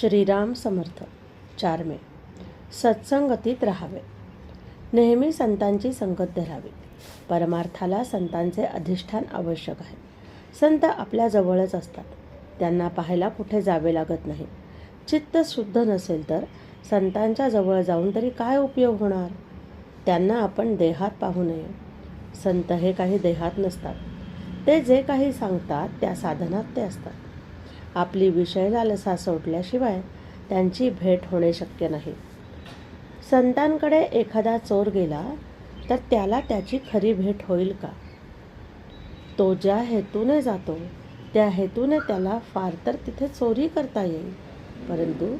श्रीराम समर्थ. चार मे. सत्संगतीत राहावे. नेहमी संतांची संगत धरावी. परमार्थाला संतांचे अधिष्ठान आवश्यक आहे. संत आपल्या जवळच असतात. त्यांना पाहायला कुठे जावे लागत नाही. चित्त शुद्ध नसेल तर संतांच्या जवळ जाऊन तरी काय उपयोग होणार? त्यांना आपण देहात पाहू नये. संत हे काही देहात नसतात. ते जे काही सांगतात त्या साधनात ते असतात. आपली विषय लालसा सोडल्याशिवाय त्यांची भेट होणे शक्य नाही. संतांकडे एखादा चोर गेला तर त्याला त्याची खरी भेट होईल का? तो ज्या हेतूने जातो त्या हेतूने त्याला फार तर तिथे चोरी करता येईल. परंतु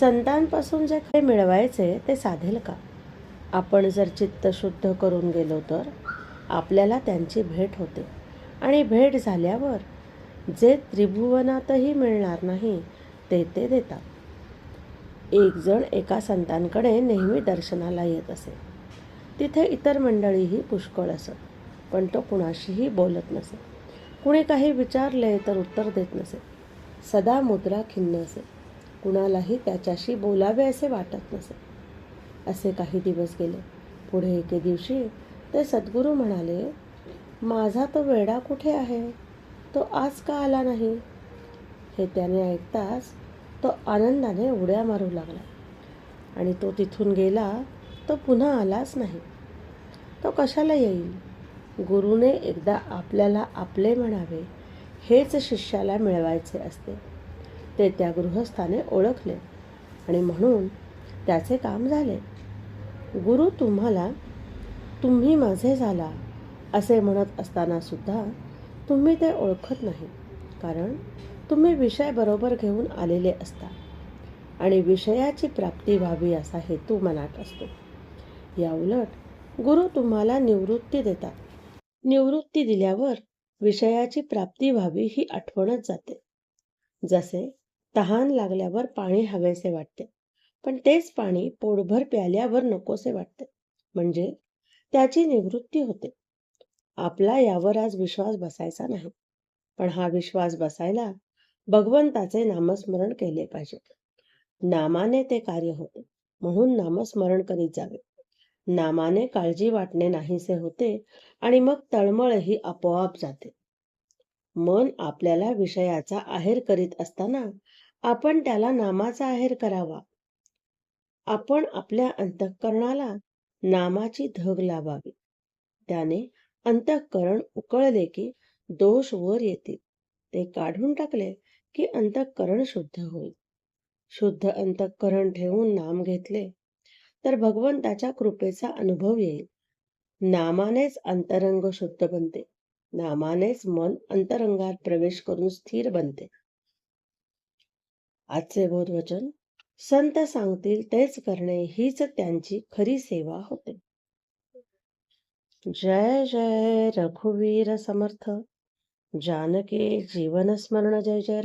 संतांपासून जे काही मिळवायचे ते साधेल का? आपण जर चित्त शुद्ध करून गेलो तर आपल्याला त्यांची भेट होते. आणि भेट झाल्यावर जे त्रिभुवनातही मिळणार नाही ते ते देतात. एक जण एका संतांकडे नेहमी दर्शनाला येत असे. तिथे इतर मंडळीही पुष्कळ असत पण तो कुणाशीही बोलत नसे. कुणी काही विचारले तर उत्तर देत नसे. सदा मुद्रा खिन्न असे. कुणालाही त्याच्याशी बोलावे असे वाटत नसे. असे काही दिवस गेले. पुढे एके दिवशी ते सद्गुरू म्हणाले माझा तो वेडा कुठे आहे? तो आज का आला नाही? हे त्याने ऐकताच तो आनंदाने उड्या मारू लागला. आणि तो तिथून गेला तो पुन्हा आलाच नाही. तो कशाला येईल? गुरुने एकदा आपल्याला आपले म्हणावे हेच शिष्याला मिळवायचे असते. ते त्या गृहस्थाने ओळखले आणि म्हणून त्याचे काम झाले. गुरु तुम्हाला तुम्ही माझे झाला असे म्हणत असताना सुद्धा तुम्ही ते ओळखत नाही. कारण तुम्ही विषय बरोबर घेऊन आलेले असता. आणि विषयाची प्राप्ती व्हावी असा हेतू मनात असतो. या उलट गुरु तुम्हाला निवृत्ती देतात. निवृत्ती दिल्यावर विषयाची प्राप्ती व्हावी ही आठवणच जाते. जसे तहान लागल्यावर पाणी हवेसे वाटते. पण तेच पाणी पोटभर प्याल्यावर नकोसे वाटते. म्हणजे त्याची निवृत्ती होते. आपला यावर आज विश्वास बसायचा नाही. पण हा विश्वास बसायला भगवंताचे नामस्मरण केले पाहिजे. नामाने ते कार्य होते म्हणून नामस्मरण करीत जावे. नामाने काळजी वाटणे नाहीसे होते आणि मग तळमळही आपोआप जाते. मन आपल्याला विषयाचा आहेर करीत असताना आपण त्याला नामाचा आहेर करावा. आपण आपल्या अंतःकरणाला नामाची धग लावावी. त्याने अंतःकरण उकळले की दोष वर येतील. ते काढून टाकले की अंतःकरण शुद्ध होईल. शुद्ध अंतःकरण ठेवून नाम घेतले तर भगवंताच्या कृपेचा अनुभव येईल. नामानेच अंतरंग शुद्ध बनते. नामानेच मन अंतरंगात प्रवेश करून स्थिर बनते. आजचे बोधवचन संत सांगतील तेच करणे हीच त्यांची खरी सेवा होते. जय जय रघुवीर समर्थ. जानकी जीवन स्मरण जय जय